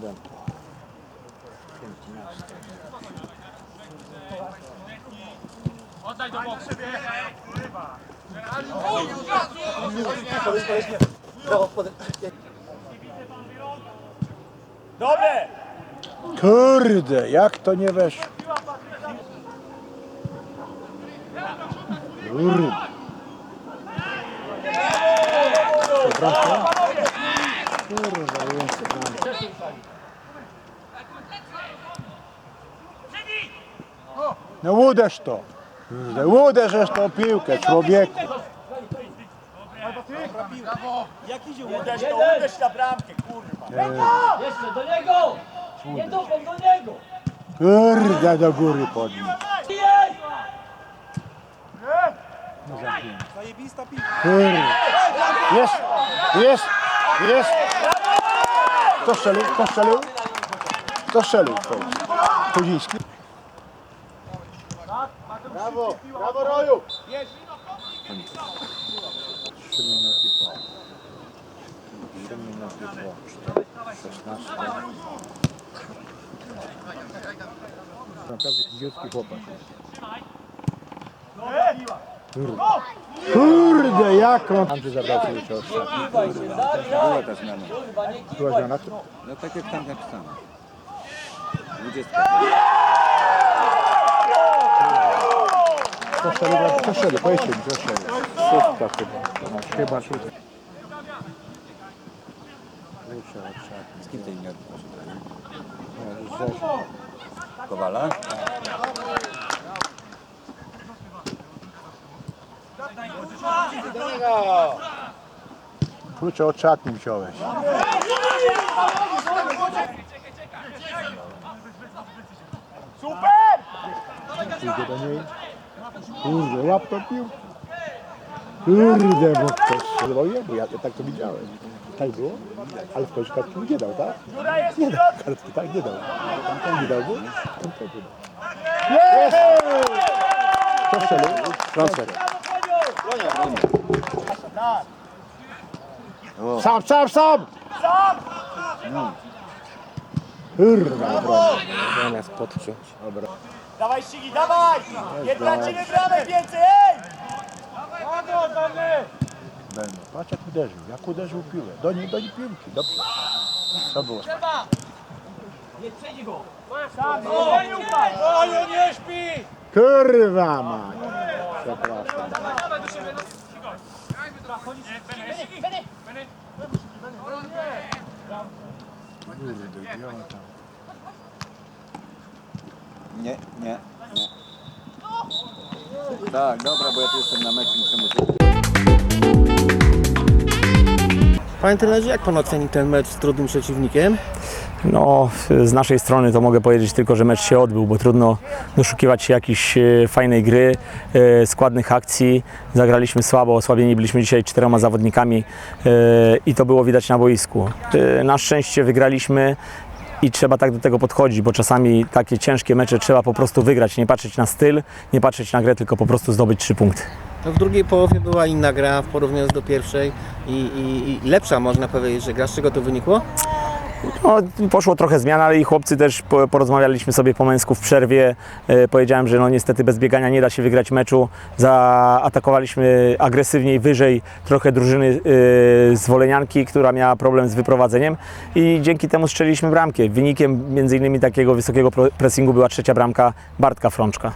7, 15. Oddaj do boku. Dobre! Kurde, jak to nie weszło? Kurde. Przepraszam. Kurwa, jest tam. No uderz to. Uderzysz tą piłkę, człowieku. Jak idzie uderz to, uderz na bramkę, kurwa. Jeszcze do niego! Nie dupą do niego! Kurde, do góry podnieś. Jest! Kurde. Jest, jest, jest. Kto strzelił? Kto strzelił? Kto strzelił? Kuziński. Brawo, brawo Roju. Trzy minuty po. Trzy minuty po. 16. Naprawdę idiotski chłopak. Kurde. Kurde, jak on... Andrzej zabrał sobie cios. Zagraj! Kurwa, nie Była zmiana? No tak jak tam napisano. 20. Strzelił? Powiedzcie mi, kto strzelił. Szóstka chyba. Chyba szóstka. Z kim ty nie. Kowala? Klucze od szatni wziąłeś. Super! Pójdzie do niej. Kurde, łap tą piłkę. Kurde, bo ktoś strzelił je, bo ja to tak to widziałem. Tak było? Ale w końcu kartki nie dał, tak? Nie dał kartki, tak nie dał. Tam nie dał, bo tam też nie dał. Jest! Kto strzelił? Transfer. Sam, sam, sam! Sam! Kurwa. Zamiast podciąć. Dobra. Dawaj ścigi, dawaj! Nie tracimy bramek więcej, ej! Będą. Patrz jak uderzył, jak uderzył piłę. Do niej, do niej piłki, dobrze. To było. Nie przejdzie go! Sam, o, nie ufaj! Ojo, nie śpi! Kurwa mać. Przepraszam. Kurde, idiota. Nie, nie, nie. Tak, dobra, bo ja tu jestem na meczu, muszę mówić. Panie trenerze, jak pan oceni ten mecz z trudnym przeciwnikiem? No, z naszej strony to mogę powiedzieć tylko, że mecz się odbył, bo trudno doszukiwać się jakiejś e, fajnej gry, e, składnych akcji. Zagraliśmy słabo, osłabieni byliśmy dzisiaj czterema zawodnikami e, i to było widać na boisku. Na szczęście wygraliśmy i trzeba tak do tego podchodzić, bo czasami takie ciężkie mecze trzeba po prostu wygrać, nie patrzeć na styl, nie patrzeć na grę, tylko po prostu zdobyć trzy punkty. No w drugiej połowie była inna gra w porównaniu do pierwszej i, i, i lepsza można powiedzieć, że gra. Z czego to wynikło? No, poszło trochę zmian, ale i chłopcy też po- porozmawialiśmy sobie po męsku w przerwie. E, powiedziałem, że no niestety bez biegania nie da się wygrać meczu. Zaatakowaliśmy agresywniej wyżej trochę drużyny e, z Wolenianki, która miała problem z wyprowadzeniem i dzięki temu strzeliliśmy bramkę. Wynikiem między innymi takiego wysokiego pressingu była trzecia bramka Bartka Frączka.